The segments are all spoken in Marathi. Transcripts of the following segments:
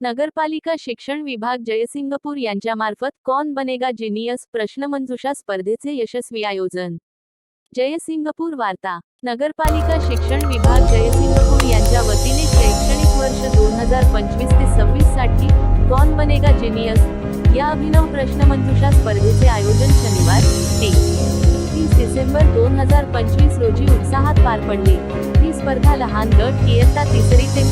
नगरपालिका शिक्षण विभाग जयसिंगपूर यांच्यामार्फत कॉन बनेगा जिनियस प्रश्नमंजुषा स्पर्धेचे यशस्वी आयोजन. जयसिंगपूर वार्ता. नगरपालिका शिक्षण विभाग जयसिंगपूर यांच्या वतीने शैक्षणिक वर्ष दोन हजार पंचवीस ते सव्वीससाठी कॉन बनेगा जिनियस या अभिनव प्रश्नमंजुषा स्पर्धेचे आयोजन शनिवार ते तीस डिसेंबर दोन हजार पंचवीस रोजी उत्साहात पार पडले. ही स्पर्धा लहान गट इयत्ता तिसरी ते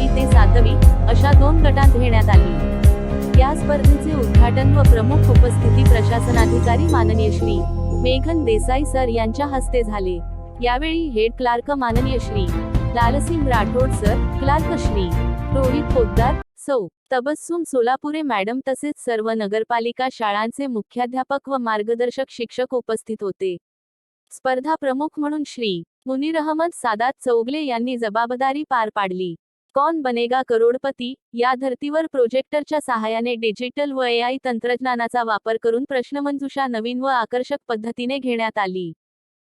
इयत्ता ते सातवी अशा दोन गटात घेण्यात आली. या स्पर्धेचे उद्घाटन व प्रमुख उपस्थिती प्रशासनाधिकारी माननीय श्री मेघन देसाई सर यांच्या हस्ते झाले. यावेळी हेड क्लार्क माननीय श्री लालसिंग राठोड सर क्लार्क श्री रोहित पोद्दार सौ तबस्सुम सोलापुरे मॅडम तसेच सर्व नगरपालिका शाळांचे मुख्याध्यापक व मार्गदर्शक शिक्षक उपस्थित होते. स्पर्धा प्रमुख म्हणून श्री मुनीर अहमद सादात चौगले यांनी जबाबदारी पार पाडली. कौन बनेगा करोडपती? या धर्तीवर प्रोजेक्टरच्या सहाय्याने डिजिटल व एआय तंत्रज्ञानाचा वापर करून प्रश्नमंजुषा नवीन व आकर्षक पद्धतीने घेण्यात आली.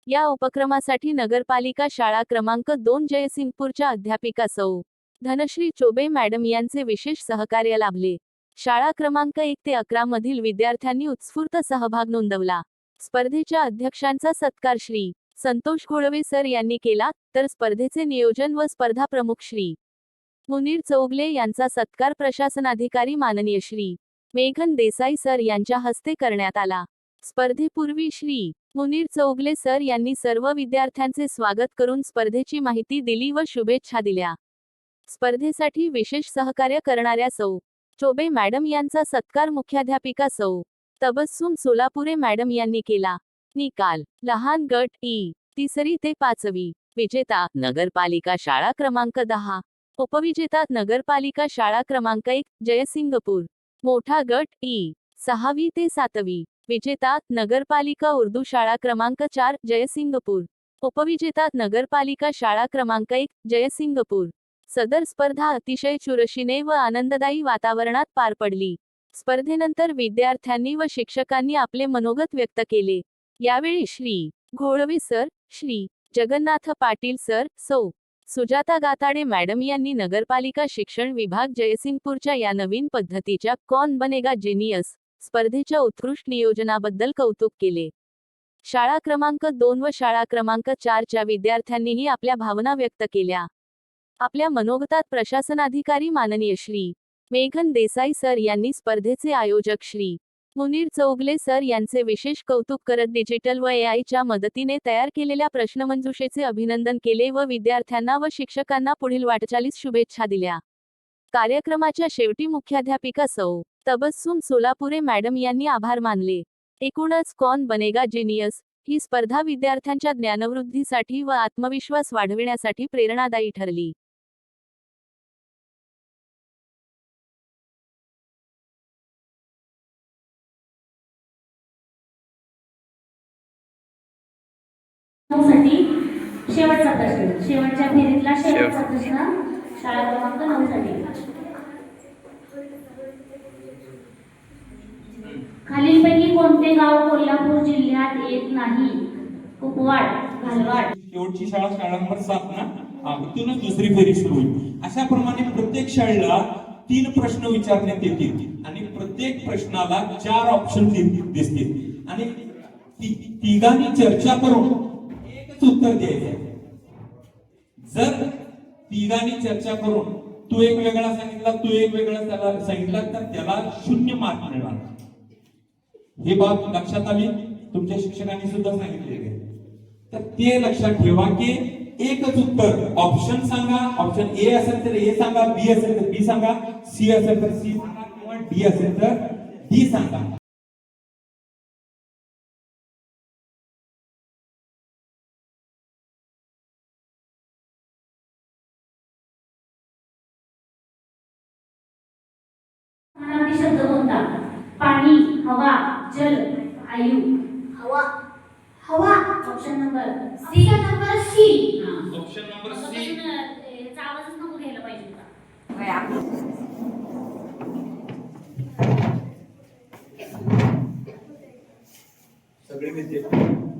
या उपक्रमासाठी नगरपालिका शाळा क्रमांक दोन जयसिंगपूरच्या अध्यापिका सौ. धनश्री चोबे मॅडम यांचे विशेष सहकार्य लाभले. शाळा क्रमांक एक ते अकरा मधील विद्यार्थ्यांनी उत्स्फूर्त सहभाग नोंदवला. स्पर्धेच्या अध्यक्षांचा सत्कार श्री. संतोष घोळवे सर यांनी केला तर स्पर्धेचे नियोजन व स्पर्धा प्रमुख श्री. मुनीर चौगले यांचा सत्कार प्रशासनाधिकारी माननीय श्री. मेघन देसाई सर यांच्या हस्ते करण्यात आला. स्पर्धेपूर्वी श्री. मुनीर चौगले सर यांनी सर्व विद्यार्थ्यांचे स्वागत करून स्पर्धेची माहिती दिली व शुभेच्छा दिल्या. स्पर्धेसाठी विशेष सहकार्य करणाऱ्या सौ. चोबे मॅडम यांचा सत्कार मुख्याध्यापिका सौ. तबस्सुम सोलापुरे मॅडम यांनी केला. निकाल लहान गट ई तिसरी ते पाचवी विजेता नगरपालिका शाळा क्रमांक दहा. उपविजेता नगरपालिका शाळा क्रमांक एक जयसिंगपूर. मोठा गट ई. सहावी ते सातवी. विजेता नगरपालिका उर्दू शाळा क्रमांक चार जयसिंगपूर. उपविजेता नगरपालिका शाळा क्रमांक एक जयसिंगपूर. सदर स्पर्धा अतिशय चुरशीने व आनंददायी वातावरणात पार पडली. स्पर्धेनंतर विद्यार्थ्यांनी व शिक्षकांनी आपले मनोगत व्यक्त केले. यावेळी श्री. घोळवे सर श्री. जगन्नाथ पाटील सर सौ. सुजाता गाताडे मॅडम यांनी नगरपालिका शिक्षण विभाग जयसिंगपूरच्या या नवीन पद्धतीच्या कॉन बनेगा जिनियस स्पर्धेच्या उत्कृष्ट नियोजनाबद्दल कौतुक केले. शाळा क्रमांक दोन व शाळा क्रमांक चारच्या विद्यार्थ्यांनीही आपल्या भावना व्यक्त केल्या. आपल्या मनोगतात प्रशासनाधिकारी माननीय श्री. मेघन देसाई सर यांनी स्पर्धेचे आयोजक श्री. मुनीर चौगले सर यांचे विशेष कौतुक करत डिजिटल व एआयच्या मदतीने तयार केलेल्या प्रश्नमंजुषेचे अभिनंदन केले व विद्यार्थ्यांना व शिक्षकांना पुढील वाटचालीस शुभेच्छा दिल्या. कार्यक्रमाच्या शेवटी मुख्याध्यापिका सौ. तबस्सुम सोलापुरे मॅडम यांनी आभार मानले. एकूणच कॉन बनेगा जिनियस ही स्पर्धा विद्यार्थ्यांच्या ज्ञानवृद्धीसाठी व आत्मविश्वास वाढविण्यासाठी प्रेरणादायी ठरली. साठी शेवटचा प्रश्न. शेवटच्या फेरीतला शेवटचा प्रश्न शाळा क्रमांक नऊ साठी. खालीलपैकी कोणते गाव कोल्हापूर जिल्ह्यात येत नाही? कुपवाड घालवाड. शेवटची शाळा शाळा नंबर सात ना? इथूनच दुसरी फेरी सुरू होईल. अशा प्रमाणे प्रत्येक शाळेला तीन प्रश्न विचारण्यात येतील आणि प्रत्येक प्रश्नाला चार ऑप्शन दिसतील. आणि ति- तिघांनी चर्चा करून उत्तर द्यायचं जर तिघांनी चर्चा करून तू एक वेगळा सांगितला तू एक वेगळा त्याला सांगितला तर त्याला शून्य मार्क मिळणार. ही बाब लक्षात आली? तुमच्या शिक्षकांनी सुद्धा सांगितलेली आहे. तर ते लक्षात ठेवा की एकच उत्तर. ऑप्शन सांगा ऑप्शन ए असेल तर ए सांगा बी असेल तर बी सांगा सी असेल तर सी सांगा किंवा डी असेल तर डी सांगा. कोणता पाणी हवा जल आयु हवा. हवा. Option number C number C option number याचा आवाजच नको घ्यायला पाहिजे होता. सगळे विद्यार्थी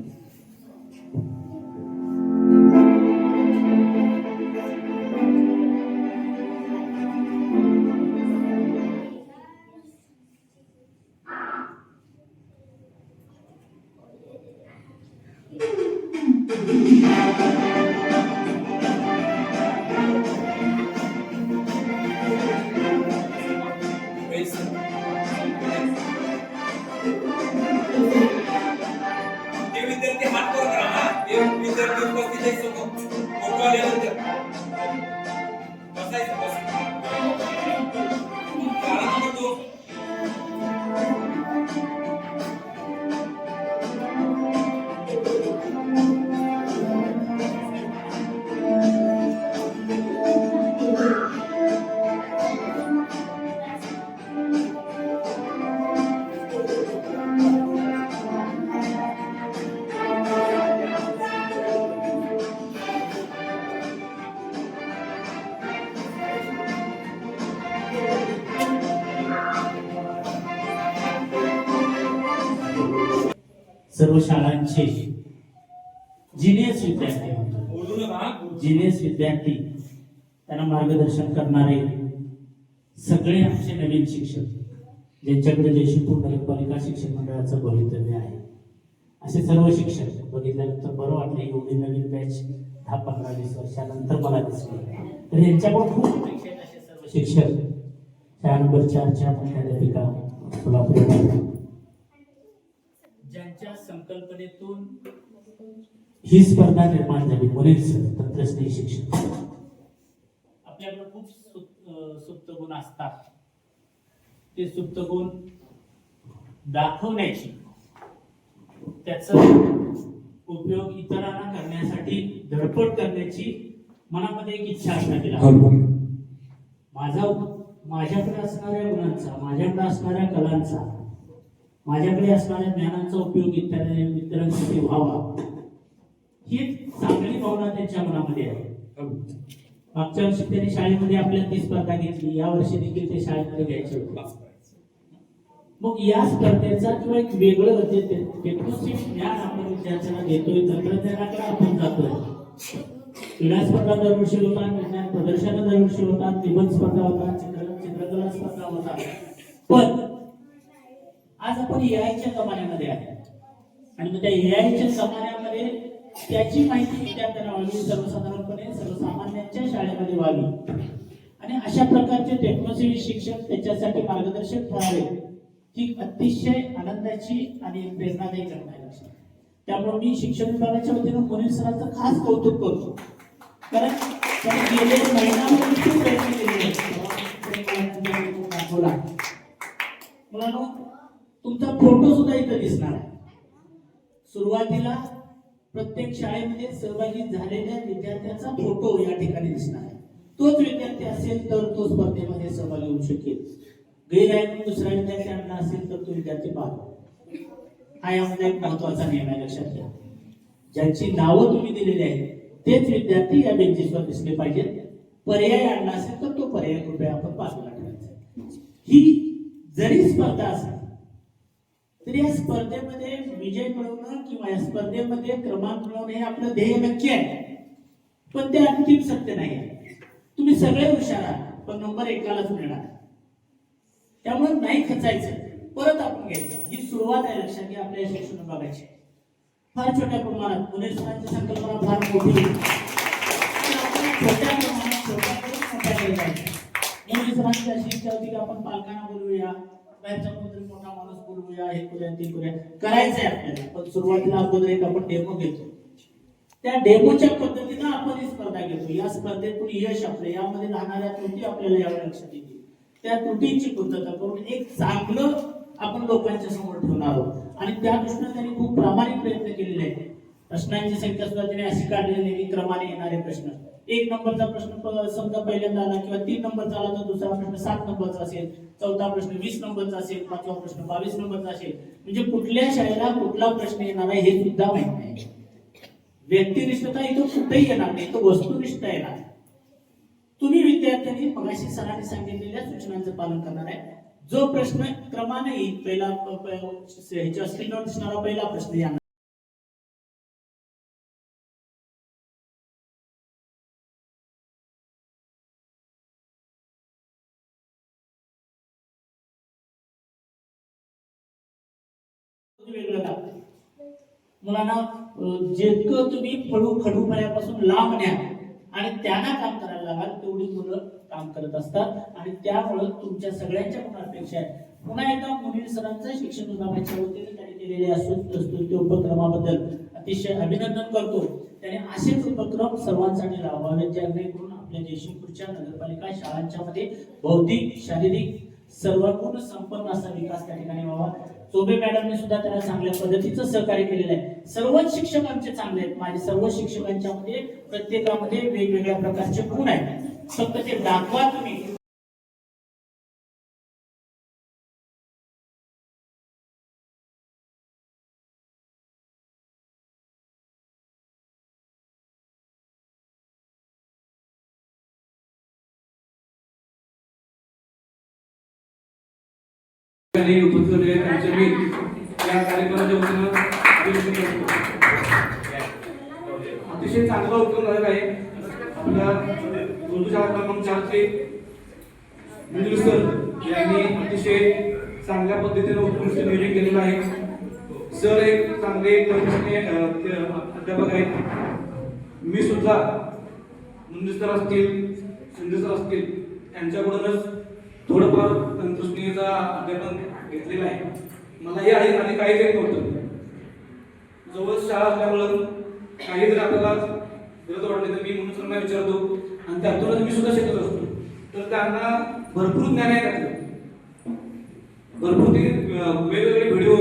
सर्व शाळांचे जिनियस विद्यार्थी म्हणतो जिनियस विद्यार्थी त्यांना मार्गदर्शन करणारे सगळे आमचे नवीन शिक्षक ज्यांच्याकडे जयशिपूर नगरपालिका शिक्षण मंडळाचं भवितव्य आहे. असे सर्व शिक्षक बघितल्यानंतर बरं वाटलं एवढी नवीन बॅच दहा पंधरा वीस वर्षानंतर मला दिसली. तर यांच्याकडून खूप अपेक्षा असे सर्व शिक्षक शाळा नंबर चारच्या मुख्याध्यापिका सोलापूर संकल्पनेतून ही स्पर्धा निर्माण झाली मुलींच तंत्रस्नेही शिक्षण. आपल्याकडे खूप सुप्त गुण असतात. ते सुप्त गुण दाखवण्याची त्याचा उपयोग इतरांना करण्यासाठी धडपड करण्याची मनामध्ये एक इच्छा असण्याची लागते. माझा माझ्याकडे असणाऱ्या गुणांचा माझ्याकडे असणाऱ्या कलांचा माझ्याकडे असणाऱ्या ज्ञानाचा उपयोग इतर मित्रांसाठी व्हावा. ही चांगली भावना त्यांच्या मनामध्ये आहे. मागच्या वर्षी त्यांनी शाळेमध्ये आपल्या ती स्पर्धा घेतली. या वर्षी देखील ते शाळेमध्ये घ्यायचे होते. मग या स्पर्धेचा किंवा एक वेगळं म्हणजे ज्ञान आपण विद्यार्थ्यांना देतोय तंत्रज्ञानाकडे आपण जातोय. क्रीडा स्पर्धा दरवर्षी होतात विज्ञान प्रदर्शन दरवर्षी होतात निबंध स्पर्धा होतात चित्र चित्रकला स्पर्धा होतात. पण आज आपण एआयच्या जमान्यामध्ये आहे आणि मग त्या एआयच्या जमान्यामध्ये त्याची माहिती विद्यार्थ्यांना व्हावी सर्वसाधारणपणे सर्वसामान्यांच्या शाळेमध्ये व्हावी. आणि अशा प्रकारचे टेक्नॉलॉजी शिक्षक त्याच्यासाठी मार्गदर्शक ठरावे ही अतिशय आनंदाची आणि प्रेरणादायी घटना आहे. त्यामुळे मी शिक्षण विभागाच्या वतीनं मुनीर सरांचं खास कौतुक करतो. कारण त्यांनी गेले महिनाभर खूप प्रयत्न केले. मुलांनो तुमचा फोटो सुद्धा इथं दिसणार आहे. सुरुवातीला प्रत्येक शाळेमध्ये सहभागी झालेल्या विद्यार्थ्याचा फोटो या ठिकाणी दिसणार आहे. तोच विद्यार्थी असेल तर तो स्पर्धेमध्ये सहभागी होऊ शकेल. गैर दुसऱ्या दुसरा विद्यार्थी आणला असेल तर तो विद्यार्थी पाहतो हा यामध्ये एक महत्त्वाचा नियम आहे लक्षात घ्या. ज्यांची नावं तुम्ही दिलेली आहेत तेच विद्यार्थी या बेंचेसवर दिसले पाहिजेत. पर्याय आणला असेल तर तो पर्याय कृपया आपण बाजूला ठेवायचा. ही जरी स्पर्धा असेल तर या स्पर्धेमध्ये विजय मिळवणं किंवा या स्पर्धेमध्ये क्रमांक मिळवणं हे आपलं ध्येय नक्की आहे. पण ते अंतिम सत्य नाही आहे. तुम्ही सगळे हुशार आहात पण नंबर एकालाच मिळणार. त्यामुळे नाही खचायचं. परत आपण घ्यायचं. ही सुरुवात आहे लक्षात घ्या आपल्या शिक्षण विभागाची फार छोट्या प्रमाणात पुणे सरांची संकल्पना फार मोठी आपण छोट्या प्रमाणात छोट्या करून मोठ्या केल्या पाहिजे. अशी इच्छा होती की आपण पालकांना बोलूया बाहेरचा कोणतरी मोठा माणूस बोलवूया हे करूया ते करूया. करायचंय आपल्याला पण सुरुवातीला अगोदर एक आपण डेमो घेतो. त्या डेमोच्या पद्धतीनं आपण ही स्पर्धा घेतो. या स्पर्धेतून यश आपलं यामध्ये राहणाऱ्या त्रुटी आपल्याला यावर लक्षात येतील. त्या त्रुटींची पूर्तता करून एक चांगलं आपण लोकांच्या समोर ठेवणार आहोत. आणि त्या दृष्टीने त्यांनी खूप प्रामाणिक प्रयत्न केलेले आहेत. प्रश्नांची संख्या सुद्धा त्यांनी अशी काढलेली नाही की क्रमाने येणारे प्रश्न. एक नंबरचा प्रश्न समजा पहिल्यांदा आला किंवा तीन नंबरचा आला तर दुसरा प्रश्न सात नंबरचा असेल चौथा प्रश्न वीस नंबरचा असेल पाचवा प्रश्न बावीस नंबरचा असेल. म्हणजे कुठल्या शाळेला कुठला प्रश्न येणार आहे हे सुद्धा माहीत नाही. व्यक्तिनिष्ठता इथं कुठेही येणार नाही तो वस्तुनिष्ठता येणार. तुम्ही विद्यार्थ्यांनी मगाशी सरांनी सांगितलेल्या सूचनांचं पालन करणार आहे. जो प्रश्न क्रमाने येईल पहिला ह्याच्या स्क्रीनवर दिसणारा पहिला प्रश्न या मुलांना जितकं तुम्ही फळू खडू फळ्यापासून लांब न्या. आणि त्यांना काम करायला लागाल तेवढी मुलं काम करत असतात. आणि त्यामुळं तुमच्या सगळ्यांच्या पण अपेक्षा आहे पुन्हा एकदा मुनीर सरांचं शिक्षण विभागाच्या वतीने त्यांनी केलेल्या स्तुत्य उपक्रमाबद्दल अतिशय अभिनंदन करतो. त्याने असेच उपक्रम सर्वांसाठी राबवावे जेणेकरून आपल्या जयशिंगपूरच्या नगरपालिका शाळांच्या मध्ये बौद्धिक शारीरिक सर्वगुण संपन्न असा विकास त्या ठिकाणी व्हावा. चोबे मॅडमने सुद्धा त्याला चांगल्या पद्धतीचं सहकार्य केलेलं आहे. सर्वच शिक्षक आमचे चांगले आहेत. माझे सर्व शिक्षकांच्या मध्ये प्रत्येकामध्ये वेगवेगळ्या प्रकारचे गुण आहेत. फक्त ते दाखवा तुम्ही. आणि दिले त्यांचे मी या कार्यक्रमाच्या वतीनं अभिनंदन करतो. अतिशय चांगला उपक्रम झालेला आहे. आपल्या उर्दू क्रमांक चारचे मंजूर सर यांनी अतिशय चांगल्या पद्धतीने उत्कृष्ट नियोजन केलेलं आहे. सर एक चांगले अध्यापक आहेत. मी सुद्धा मंजूर असतील शिंदे असतील यांच्याकडूनच थोडंफार तंदुरुस्तीचा अध्यापन घेतलेला आहे. मला हे आहे आणि काही काही नव्हतं जवळ शाळा असल्यामुळं काही जर आपल्याला गरज वाटली तर मी म्हणून सरांना विचारतो. आणि त्यातूनच मी सुद्धा शिकत असतो. तर त्यांना भरपूर ज्ञान आहे त्यातलं. भरपूर ते वेगवेगळे व्हिडिओ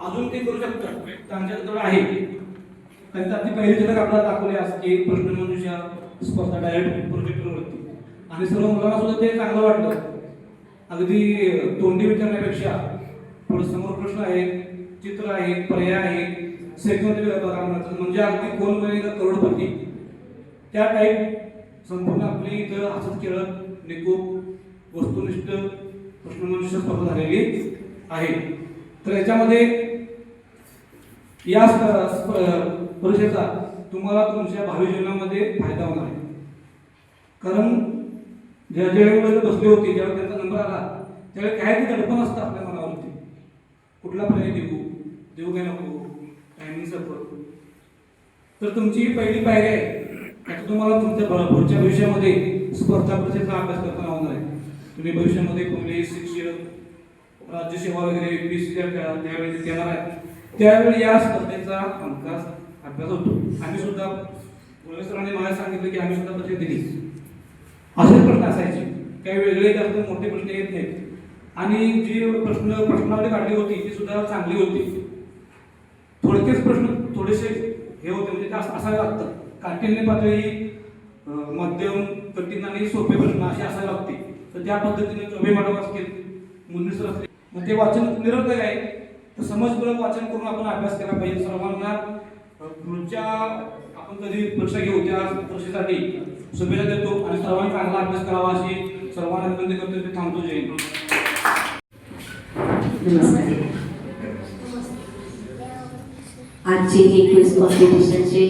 अजून ते करू शकतात. त्यांच्याकडे आहे. त्यांचा आपली पहिली जनक आपल्याला दाखवले असते प्रश्नमंजुषा प्रश्न स्पर्धा डायरेक्ट प्रोजेक्टरवरती आणि सर्व मुलांना सुद्धा ते चांगलं वाटलं. अगदी तोंडी विचारण्यापेक्षा पुढे समोर प्रश्न आहेत चित्र आहेत पर्याय आहेत सेकंद म्हणजे अगदी कोण बनेगा करोडपती. त्या टाईप संपूर्ण आपली इथं हसत खेळत निकोप वस्तुनिष्ठ प्रश्नमनुष्य स्पर्धा झालेली आहे. तर याच्यामध्ये या परीक्षेचा तुम्हाला तुमच्या भावी जीवनामध्ये फायदा होणार आहे. कारण ज्या ज्यावेळी बसले होते ज्यावेळी त्यांचा नंबर आला त्यावेळी काय ते दडपण असतं आपल्या मनावरती. कुठला पर्याय देऊ देऊ काय नको? टायमिंग सफर तर तुमची ही पहिली पायरी आहे. त्यात तुम्हाला तुमच्या पुढच्या भविष्यामध्ये स्पर्धा परीक्षेचा अभ्यास करताना होणार आहे. तुम्ही भविष्यामध्ये पोलीस शिक्षक राज्यसेवा वगैरे युपीएससी त्यावेळी देणार आहे त्यावेळी या स्पर्धेचा हमखास अभ्यास होतो. आम्ही सुद्धा पोलीस सरांनी मला सांगितलं की आम्ही सुद्धा परीक्षा दिली असेच प्रश्न असायचे. काही वेगळे जास्त मोठे प्रश्न येत नाहीत. आणि जी प्रश्न प्रश्नावली काढली होती ती सुद्धा चांगली होती. थोडकेच प्रश्न थोडेसे हे होते म्हणजे जास्त असायला लागतं काठिण्य पातळी मध्यम कठीण आणि सोपे प्रश्न असे असायला लागते. तर त्या पद्धतीने चोबे मॅडम असतील मुन्नी सर असतील. मग ते वाचन निरर्थक आहे. तर समजपूर्वक वाचन करून आपण अभ्यास केला पाहिजे. सर्वांना पुढच्या आपण कधी परीक्षा घेऊ त्या परीक्षेसाठी शुभेच्छा देतो आणि सर्वांनी चांगला अभ्यास करावा अशी सर्वांना विनंती करतो ते थांबतो जय आजचे हे क्विज कॉम्पिटिशनचे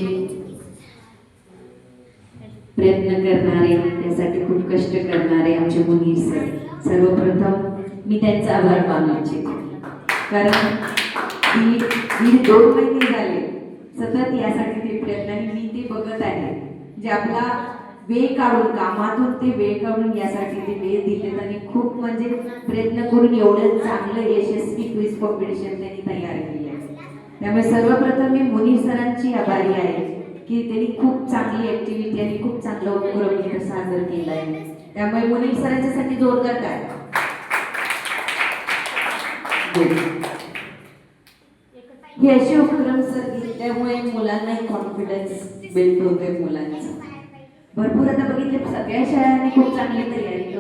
प्रयत्न करणारे त्यासाठी खूप कष्ट करणारे आमचे मुनीर सर सर्वप्रथम मी त्यांचा आभार मानू इच्छिते. कारण दीड दीड दोन महिने झाले. सतत यासाठी ते प्रयत्न आणि मी ते बघत आहे. जे आपला वेळ काढून कामातून ते वेळ काढून यासाठी ते वेळ दिलेत आणि खूप म्हणजे प्रयत्न करून एवढं चांगलं यशस्वी क्विज कॉम्पिटिशन त्यांनी तयार केलं आहे त्यामुळे सर्वप्रथम मी मुनी सरांची आभारी आहे की त्यांनी खूप चांगली ऍक्टिव्हिटी आणि खूप चांगला उपक्रम इथं सादर केला आहे त्यामुळे मुनीर सरांच्यासाठी जोरदार काय? हे असे उपक्रम सर घेतल्यामुळे मुलांनाही कॉन्फिडन्स बिल्ड होतोय मुलांचा. भरपूर आता बघितले सगळ्या शाळांनी खूप चांगली तयारी